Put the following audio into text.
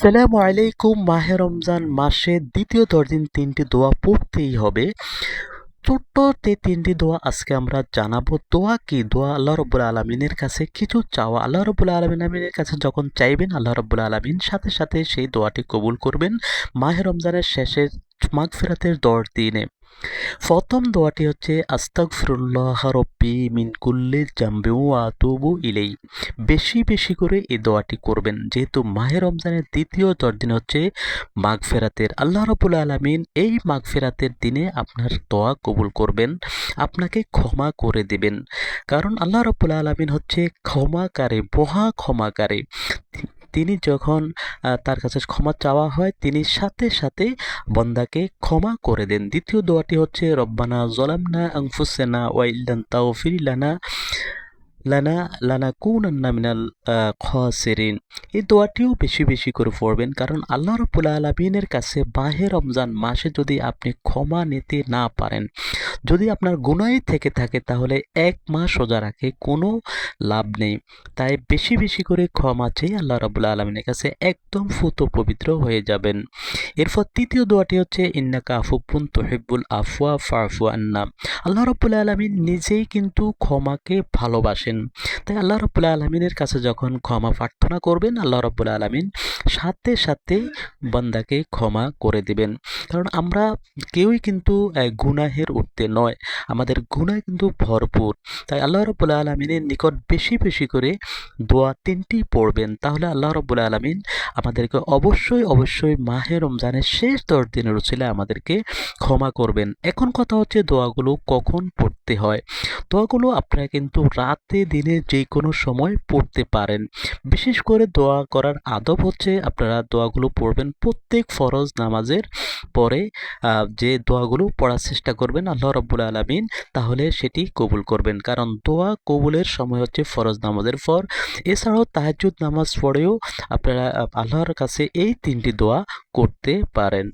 আসসালামু আলাইকুম, মাহে রমজান মাসে দ্বিতীয় দশ দিন তিনটি দোয়া পড়তেই হবে। ছোট্ট তে তিনটি দোয়া আজকে আমরা জানাব, দোয়া কি? দোয়া আল্লাহ রব্বুল আলমিনের কাছে, কিছু চাওয়া আল্লাহ রব্বুল আলমিনের কাছে যখন চাইবেন, আল্লাহ রব্বুল আলমিন সাথে সাথে সেই দোয়াটি কবুল করবেন মাহে রমজানের শেষের মাঘ ফেরাতের দশ দিনে। প্রথম দোয়াটি হচ্ছে, আস্তাগফিরুল্লাহ রব্বি মিন কুল্লি জাম্বি আতুবু ইলাই বেশি বেশি করে এই দোয়াটি করবেন। যেহেতু মাহে রমজানের দ্বিতীয় দশ দিন হচ্ছে মাগফেরাতের। আল্লাহ রবুল আলমিন এই মাগফেরাতের দিনে আপনার দোয়া কবুল করবেন, আপনাকে ক্ষমা করে দেবেন। কারণ আল্লাহ রবুল আলমিন হচ্ছে ক্ষমাকারী, মহা ক্ষমাকারী। তিনি যখন তার কাছে ক্ষমা চাওয়া হয়, তিনি সাথে সাথে বন্দাকে ক্ষমা করে দেন। দ্বিতীয় দোয়াটি হচ্ছে, রব্বানা জলামনা আংফুসেনা ওয়াইল্লান তাওফির লানা লানা লানা কুনান্না মিনাল খসেরিন এই দোয়াটিও বেশি বেশি করে পড়বেন, কারণ আল্লাহ রবুল্লা আলমিনের কাছে বাহে রমজান মাসে যদি আপনি ক্ষমা নিতে না পারেন, যদি আপনার গুণাই থেকে থাকে, তাহলে এক মাস সোজা রাখে, কোনো লাভ নেই। তাই বেশি বেশি করে ক্ষমা চেয়ে আল্লাহ রবুল্লা আলমিনের কাছে একদম ফুত পবিত্র হয়ে যাবেন। এরপর তৃতীয় দোয়াটি হচ্ছে, ইন্নাকা আফুপুন তহিবুল আফুয়া ফারফু আন্না। আল্লাহ রবুল্লা আলমিন নিজেই কিন্তু ক্ষমাকে ভালোবাসেন। তাই আল্লাহ রবুল্লা আলমিনের কাছে যখন ক্ষমা প্রার্থনা করবেন আল্লাহ রবুল্লা আলমিন সাথে সাথে বান্দাকে ক্ষমা করে দিবেন। কারণ আমরা কেউই কিন্তু গুনাহের উঠতে নয়। আমাদের গুনাহ কিন্তু ভরপুর। তাই আল্লাহ রবুল্লা আলমিনের নিকট বেশি বেশি করে দোয়া তিনটি পড়বেন। তাহলে আল্লাহ রবুল্লা আলমিন আমাদেরকে অবশ্যই অবশ্যই মাহে রমজানের শেষ দশ দিনের ছিল আমাদেরকে ক্ষমা করবেন। এখন কথা হচ্ছে দোয়াগুলো কখন পড়তে হয়। দোয়াগুলো আপনারা কিন্তু রাতে, দিনে যে কোনো সময় পড়তে পারেন। বিশেষ করে দোয়া করার আদব হচ্ছে আপনারা দোয়াগুলো পড়বেন প্রত্যেক ফরজ নামাজের পরে যে দোয়াগুলো পড়ার চেষ্টা করবেন আল্লাহ রব্বুল আলমিন, তাহলে সেটি কবুল করবেন। কারণ দোয়া কবুলের সময় হচ্ছে ফরজ নামাজের পর। এছাড়াও তাহাজুদ নামাজ পড়েও আপনারা আল্লাহর কাছে এই তিনটি দোয়া করতে পারেন।